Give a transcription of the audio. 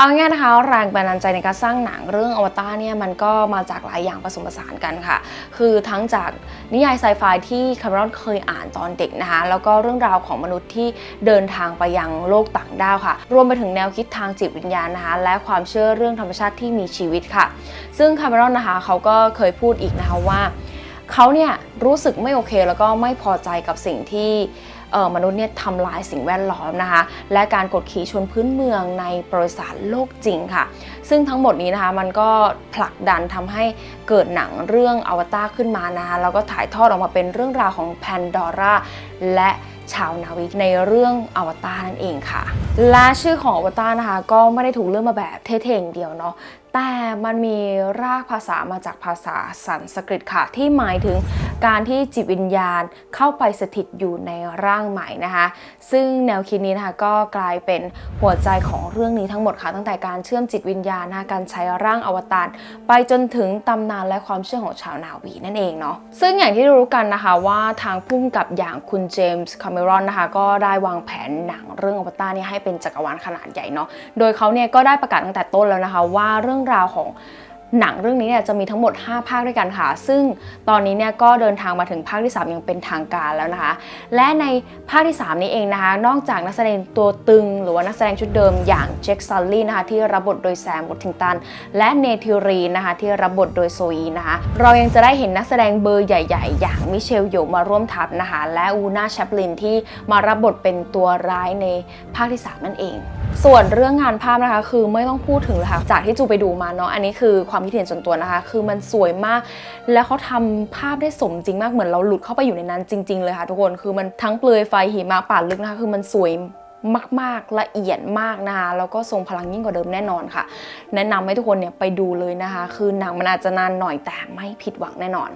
เอาง่ายนะคะแรงบันดาลใจในการสร้างหนังเรื่องอวตารเนี่ยมันก็มาจากหลายอย่างผสมผสานกันค่ะ คือทั้งจากนิยายไซไฟที่คาร์รอนเคยอ่านตอนเด็กนะคะ แล้วก็เรื่องราวของมนุษย์ที่เดินทางไปยังโลกต่างดาวค่ะ รวมไปถึงแนวคิดทางจิตวิญญาณนะคะ และความเชื่อเรื่องธรรมชาติที่มีชีวิตค่ะ ซึ่งคาร์รอนนะคะเขาก็เคยพูดอีกนะคะว่า เขาเนี่ยรู้สึกไม่โอเคแล้วก็ไม่พอใจกับสิ่งที่มนุษย์เนี่ยทำลายสิ่งแวดล้อมนะคะ และการกดขี่ชนพื้นเมืองในประวัติศาสตร์โลกจริงค่ะ ซึ่งทั้งหมดนี้นะคะมันก็ผลักดันทำให้เกิดหนังเรื่องอวตารขึ้นมานะคะแล้วก็ถ่ายทอดออกมาเป็นเรื่องราวของแพนดอร่าและ ชาวนาวิกในเรื่องอวตารนั่นเองค่ะ และชื่อของอวตารนะคะ ก็ไม่ได้ถูกเลือกมาแบบเท่ๆอย่างเดียวเนาะแต่มันมีรากภาษามาจากภาษาสันสกฤตค่ะ ที่หมายถึง การที่จิตวิญญาณเข้าไปสถิตอยู่ในร่างใหม่นะคะ ซึ่งแนวคิดนี้นะคะก็กลายเป็นหัวใจของเรื่องนี้ทั้งหมดค่ะตั้งแต่การเชื่อมจิตวิญญาณนะคะการใช้ร่างอวตารไปจนถึงตำนานและความเชื่อของชาวนาวีนั่นเองเนาะซึ่งอย่างที่รู้กันนะคะว่าทางพุ่มกับอย่างคุณเจมส์คาเมรอนนะคะก็ได้วางแผนหนังเรื่องอวตารนี่ให้เป็นจักรวาลขนาดใหญ่เนาะโดยเขาเนี่ยก็ได้ประกาศตั้งแต่ต้นแล้วนะคะว่าเรื่องราวของ หนังเรื่องนี้เนี่ยจะมีทั้งหมด 5 ภาคด้วยกันค่ะ ซึ่งตอนนี้เนี่ยก็เดินทางมาถึงภาคที่ 3 อย่างเป็นทางการแล้วนะคะ และในภาคที่ 3 นี้เองนะคะ นอกจากนักแสดงตัวตึง หรือว่านักแสดงชุดเดิมอย่างเจคซัลลี่นะคะที่รับบทโดยแซมวอตทิงตัน และเนทิรีนนะคะที่รับบทโดยโซอีนะคะ เรายังจะได้เห็นนักแสดงเบอร์ใหญ่ ๆ อย่างมิเชลโยมาร่วมทัพนะคะ และอูน่าแชปลินที่มารับบทเป็นตัวร้ายในภาคที่ 3 นั่นเอง ส่วนเรื่องงานภาพนะคะคือไม่ต้องพูดถึงเลยค่ะจากที่จูไปดูมาเนาะอันนี้คือความคิดเห็นส่วนตัวนะคะ คือมันสวยมาก แล้วเขาทำภาพได้สมจริงมากเหมือนเราหลุดเข้าไปอยู่ในนั้นจริง ๆ เลยค่ะทุกคนคือมันทั้งเปลือยไฟหิมะป่าลึกนะคะ คือมันสวยมากๆ ละเอียดมากนะคะแล้วก็ทรงพลังยิ่งกว่าเดิมแน่นอนค่ะ แนะนำให้ทุกคนเนี่ยไปดูเลยนะคะ คือหนังมันอาจจะนานหน่อยแต่ไม่ผิดหวังแน่นอน